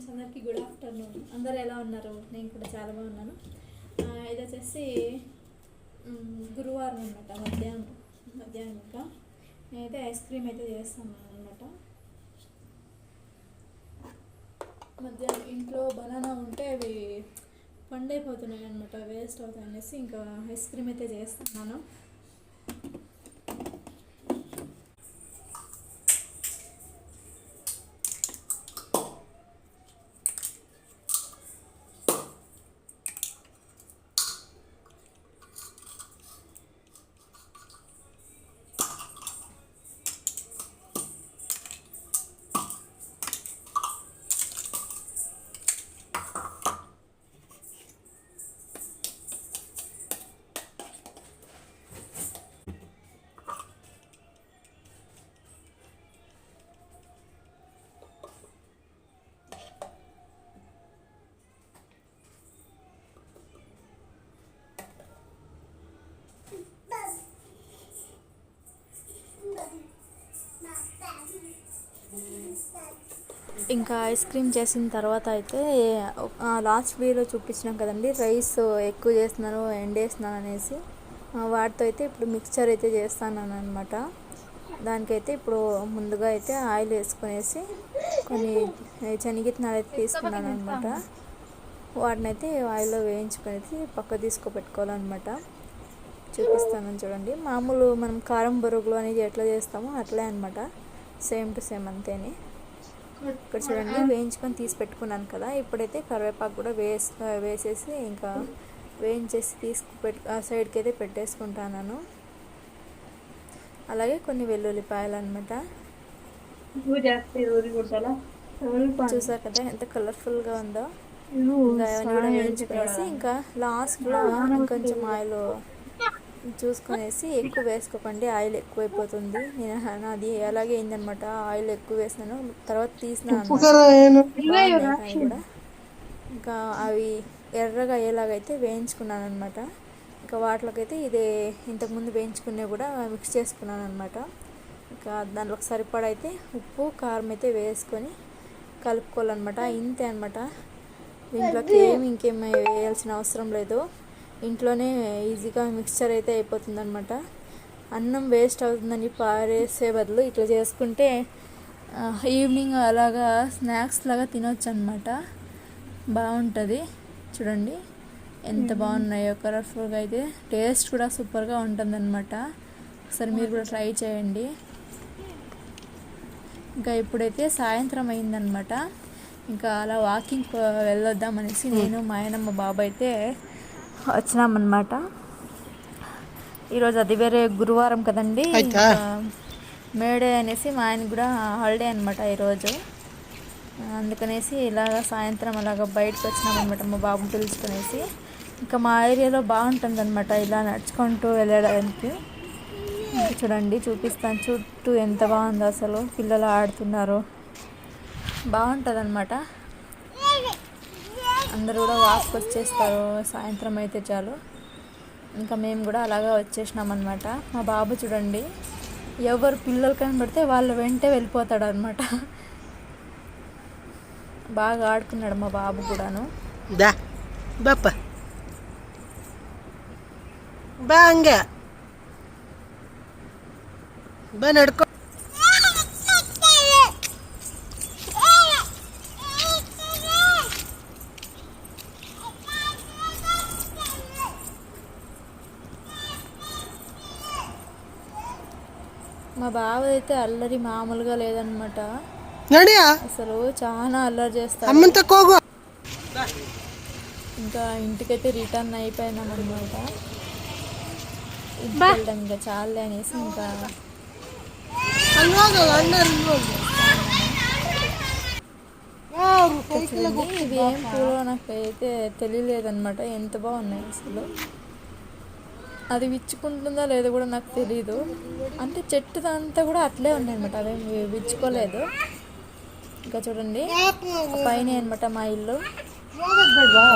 Friends అందరికీ good afternoon. అందరు ఎలా ఉన్నారు? నేను కూడా చాలా బాగున్నాను. ఇది వచ్చేసి గురువారం అనమాట మధ్యాహ్నం మధ్యాహ్నం ఇంకా. నేనైతే ఐస్ క్రీమ్ అయితే చేస్తాను అనమాట మధ్యాహ్నం ఇంట్లో బనానా ఉంటే అవి పండైపోతున్నాయి అనమాట వేస్ట్ అవుతాయి అనేసి ఇంకా ఐస్ క్రీమ్ అయితే చేస్తున్నాను. ఇంకా ఐస్ క్రీమ్ చేసిన తర్వాత అయితే లాస్ట్ వీడియోలో చూపించినాం కదండి రైస్ ఎక్కువ చేస్తున్నాను ఎండేస్తున్నాను అనేసి. వాటితో అయితే ఇప్పుడు మిక్చర్ అయితే చేస్తాను అనమాట దానికైతే ఇప్పుడు ముందుగా అయితే ఆయిల్ వేసుకునేసి కొన్ని శనగిత్తనాలు అయితే తీసుకున్నాను అనమాట వాటిని అయితే ఆయిల్లో వేయించుకునేసి పక్క తీసుకోబెట్టుకోవాలన్నమాట చూపిస్తాను చూడండి. మామూలు మనం కారం బొరుగులు అనేది ఎట్లా చేస్తామో అట్లే అనమాట సేమ్ టు సేమ్ అంతేనే. ఇక్కడ చూడండి వేయించుకొని తీసి పెట్టుకున్నాను కదా. ఇప్పుడైతే కరివేపాకు కూడా వేసి వేసేసి ఇంకా వేయించేసి తీసుకు పెట్టు సైడ్కి అయితే పెట్టేసుకుంటాను అలాగే కొన్ని వెల్లుల్లిపాయలు అనమాట చూసారు కదా ఎంత కలర్ఫుల్గా ఉందో. ఇంకా వేయించుకునేసి ఇంకా లాస్ట్లో ఇంకొంచెం ఆయిల్ చూసుకునేసి ఎక్కువ వేసుకోకండి ఆయిల్ ఎక్కువైపోతుంది. నేను నాది అలాగే అయిందనమాట ఆయిల్ ఎక్కువ వేసాను తర్వాత తీసినాను కూడా. ఇంకా అవి ఎర్రగా అయ్యేలాగైతే వేయించుకున్నాను అనమాట ఇంకా వాటిలోకైతే ఇది ఇంతకుముందు వేయించుకునే కూడా మిక్స్ చేసుకున్నాను అనమాట ఇంకా దాంట్లోకి సరిపడా అయితే ఉప్పు కారం అయితే వేసుకొని కలుపుకోవాలన్నమాట. ఇంతే అనమాట దీంట్లోకి ఏమి ఇంకేం వేయాల్సిన అవసరం లేదు. ఇంట్లోనే ఈజీగా మిక్స్చర్ అయితే అయిపోతుంది అనమాట అన్నం వేస్ట్ అవుతుందని పారేసే బదులు ఇట్లా చేసుకుంటే ఈవినింగ్ అలాగా స్నాక్స్ లాగా తినొచ్చు అనమాట బాగుంటుంది. చూడండి ఎంత బాగున్నాయో కలర్ఫుల్గా అయితే టేస్ట్ కూడా సూపర్గా ఉంటుంది అనమాట ఒకసారి మీరు కూడా ట్రై చేయండి. ఇంకా ఇప్పుడైతే సాయంత్రం అయిందనమాట ఇంకా అలా వాకింగ్ వెళ్ళొద్దాం అనేసి నేను మా ఆయన మా బాబు అయితే వచ్చినామన్నమాట. ఈరోజు అది వేరే గురువారం కదండి. మేడే అనేసి మా ఆయన కూడా హాలిడే అనమాట ఈరోజు. అందుకనేసి ఇలాగ సాయంత్రం అలాగ బయటకు వచ్చినామన్నమాట మా బాబుని పిలుచుకునేసి. ఇంకా మా ఏరియాలో బాగుంటుంది అనమాట ఇలా నడుచుకుంటూ వెళ్ళడానికి. ఇంకా చూడండి చూపిస్తాను. చుట్టూ ఎంత బాగుందో అసలు పిల్లలు ఆడుతున్నారు. బాగుంటుంది అనమాట అందరూ కూడా వాక్ వచ్చేస్తారు. సాయంత్రం అయితే చాలు. ఇంకా మేము కూడా అలాగా వచ్చేసినాం అనమాట మా బాబు చూడండి ఎవరు పిల్లలు కనబడితే వాళ్ళ వెంటే వెళ్ళిపోతాడు అనమాట బాగా ఆడుకున్నాడు మా బాబు కూడాను. బాగా. Bapa. నడుకో. మా బాబు అయితే అల్లరి మామూలుగా లేదనమాట నడియా? అసలు చాలా అల్లరి కోగు. ఇంకా ఇంటికైతే రిటర్న్ అయిపోయినాం అనమాట ఇంటికి వెళ్దాం ఇంకా చాలే అనేసి ఇంకా ఇవి ఏం పూలో నాకైతే తెలియలేదన్నమాట. ఎంత బాగున్నాయి అసలు. అది విచ్చుకుంటుందా లేదో కూడా నాకు తెలియదు అంటే చెట్టు అంతా కూడా అట్లే ఉన్నాయి అనమాట అదే విచ్చుకోలేదు. ఇంకా చూడండి. పైన అనమాట మా ఇల్లు.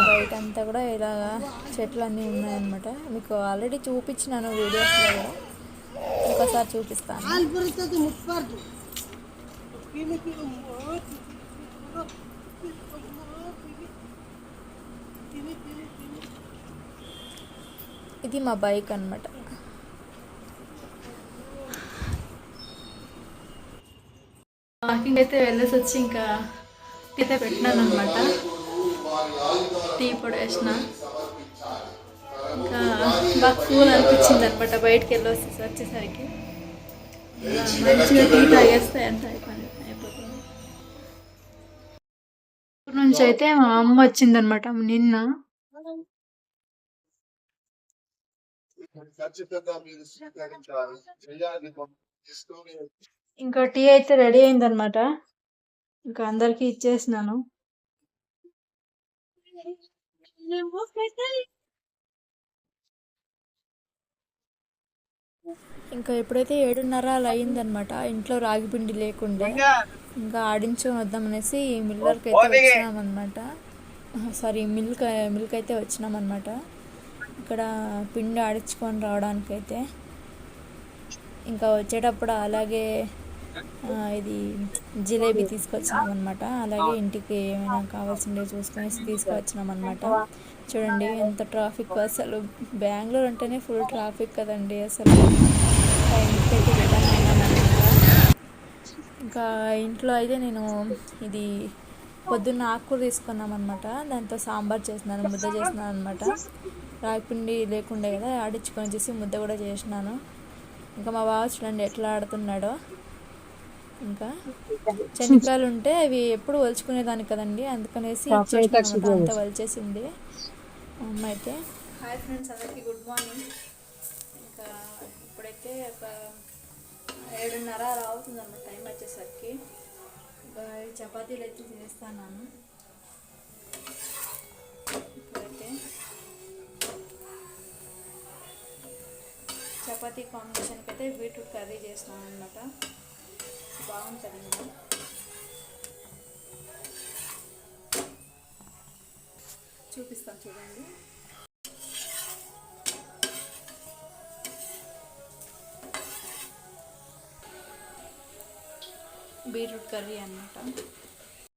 బయట అంతా కూడా ఇలాగా చెట్లు అన్నీ ఉన్నాయన్నమాట. మీకు ఆల్రెడీ చూపించినాను వీడియోస్లో కూడా. ఒకసారి చూపిస్తాను. ఇది మా బైక్ అనమాట వాకింగ్ అయితే వెళ్ళేసి వచ్చి ఇంకా టీ అయితే పెట్టినాను అనమాట టీ పొడి వేసిన. ఇంకా బాగా కూల్ అనిపించింది అనమాట బయటకు వెళ్ళి వచ్చేసరికి. మంచిగా టీ తాగేస్తే ఎంత అయిపోయింది? అయిపోతుంది. నుంచి అయితే మా అమ్మ వచ్చిందనమాట నిన్న. ఖచ్చితంగా మీరు స్వీకరించాలి చేయాలి ఇంకా టీ అయితే రెడీ అయిందనమాట ఇంకా అందరికీ ఇచ్చేసినాను. ఇంకా ఎప్పుడైతే ఏడున్నర అలా అయిందనమాట ఇంట్లో రాగి పిండి లేకుండే ఇంకా ఆడించుకొని వద్దామనేసి మిల్లర్కి అయితే వచ్చినామన్నమాట. సారీ మిల్క్ మిల్క్ అయితే వచ్చినామన్నమాట. ఇక్కడ పిండి ఆడించుకొని రావడానికైతే ఇంకా వచ్చేటప్పుడు అలాగే ఇది జిలేబీ తీసుకొచ్చినాం అనమాట అలాగే ఇంటికి ఏమైనా కావాల్సిందే చూసుకొని తీసుకొచ్చినాం అనమాట చూడండి ఎంత ట్రాఫిక్ అసలు. బెంగళూరు అంటేనే ఫుల్ ట్రాఫిక్ కదండి అసలు. ఇంకా ఇంకా ఇంట్లో అయితే నేను ఇది పొద్దున్న ఆకుకూర తీసుకున్నాం అనమాట దాంతో సాంబార్ చేసినాను ముద్ద చేసినాను అనమాట రాగిపిండి లేకుండే కదా ఆడించుకొని చేసి ముద్ద కూడా చేసినాను. ఇంకా మా బావ చూడండి ఎట్లా ఆడుతున్నాడో. ఇంకా శనగకాయలు ఉంటే అవి ఎప్పుడు వలుచుకునేదాన్ని కదండి అందుకనేసి. అంతా వలిచేసింది మా అమ్మ అయితే. హాయ్ ఫ్రెండ్స్ అందరికీ గుడ్ మార్నింగ్. ఇంకా ఇప్పుడైతే ఒక ఏడున్నర అలా అవుతుంది అన్నమాట టైం వచ్చేసరికి. చపాతీలు అయితే చేస్తాను చపాతీ కాంబినేషన్కి అయితే బీట్రూట్ కర్రీ చేస్తున్నాను అనమాట బాగుంటుంది చూపిస్తాను చూడండి. బీట్రూట్ కర్రీ అన్నమాట.